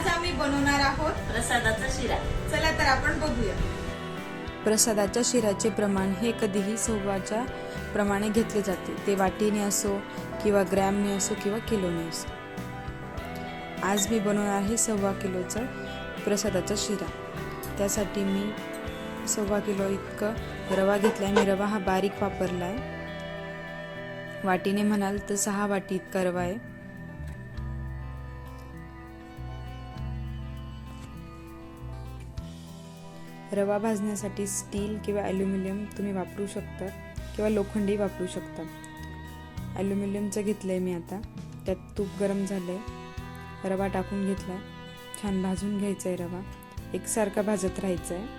आज आम्ही बनवणार आहोत प्रसादाचा शिरा. चला तर आपण बघूया. प्रसादाच्या शिराचे प्रमाण हे कधीही सव्वाच्या प्रमाणे घेतले जाते. ते वाटीने असो किंवा ग्रॅमने असो किंवा किलोने असो. आज मी बनवणार आहे सव्वा किलोचा प्रसादाचा शिरा. त्यासाठी मी सव्वा किलो इतकं रवा घेतला आहे मी रवा हा बारीक वापरला आहे वाटीने म्हणाल तर सहा वाटी इतका रवा आहे. रवा भाजण्यासाठी स्टील किंवा ॲल्युमिनियम तुम्ही वापरू शकता किंवा लोखंडी वापरू शकता. ॲल्युमिनियमचं घेतलं आहे मी आता. त्यात तूप गरम झालं आहे रवा टाकून घेतला. छान भाजून घ्यायचा आहे रवा. एकसारखा भाजत राहायचा आहे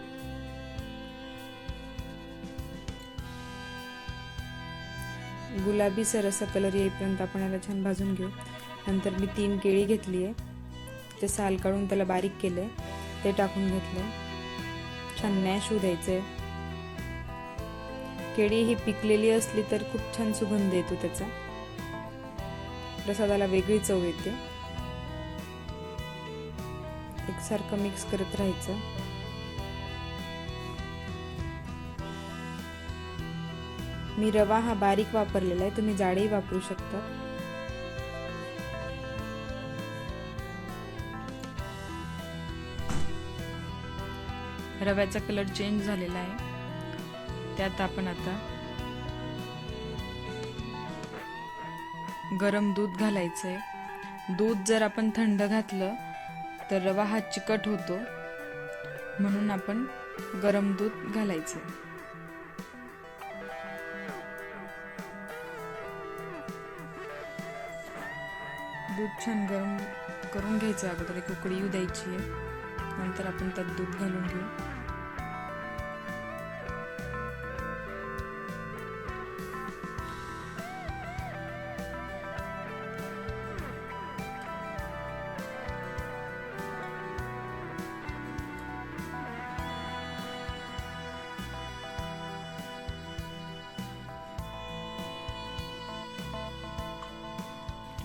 गुलाबी सरसा कलर येईपर्यंत आपण याला छान भाजून घेऊ. नंतर मी तीन केळी घेतली आहे ते साल काढून त्याला बारीक केलं आहे ते टाकून घेतलं आहे छान मॅश होऊ द्यायचंय केळी ही पिकलेली असली तर खूप छान सुगंध येतो त्याचा. प्रसादाला वेगळी चव येते. एकसारखं मिक्स करत राहायचं. मी रवा हा बारीक वापरलेला आहे तुम्ही जाडही वापरू शकता. रव्याचा कलर चेंज झालेला आहे. त्यात आपण आता गरम दूध घालायचं आहे दूध जर आपण थंड घातलं तर रवा हा चिकट होतो. म्हणून आपण गरम दूध घालायचं दूध छान गरम करून घ्यायचं अगोदर एक उकळी येऊ द्यायची आहे. नंतर आपण त्यात दूध घालून घेऊ.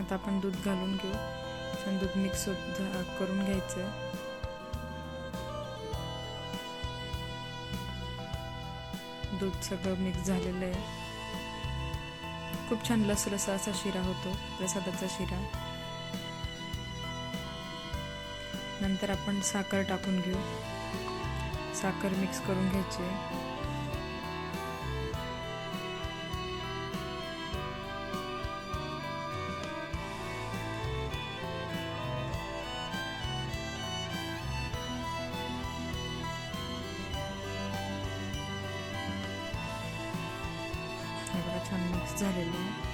आता आपण दूध घालून घेऊ. छान दूध मिक्स करून घ्यायचं. आहे दूध सगळं मिक्स झालेलं आहे. खूप छान लसलसा असा शिरा होतो प्रसादाचा शिरा. नंतर आपण साखर टाकून घेऊ. साखर मिक्स करून घ्यायची छान मिक्स झालेलं आहे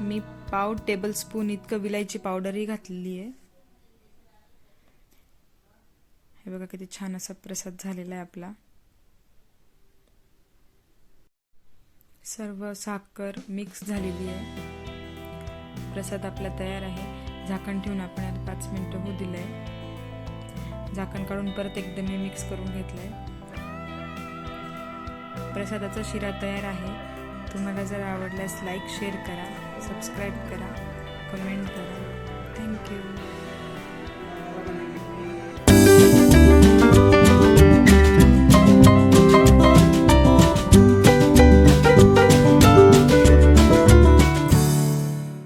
मी पाव टेबल स्पून इतकं विलायची पावडरही घातलेली आहे. हे बघा किती छान असा प्रसाद झालेला आहे आपला. सर्व साखर मिक्स झालेली आहे. प्रसाद आपला तयार आहे. झाकण ठेवून आपण आता पाच मिनटं होऊ दिलं आहे झाकण काढून परत एकदम मी मिक्स करून घेतलं आहे प्रसादाचा शिरा तयार आहे. तुम्हाला जर आवडल्यास लाईक शेअर करा सबस्क्राईब करा कमेंट करा. Thank you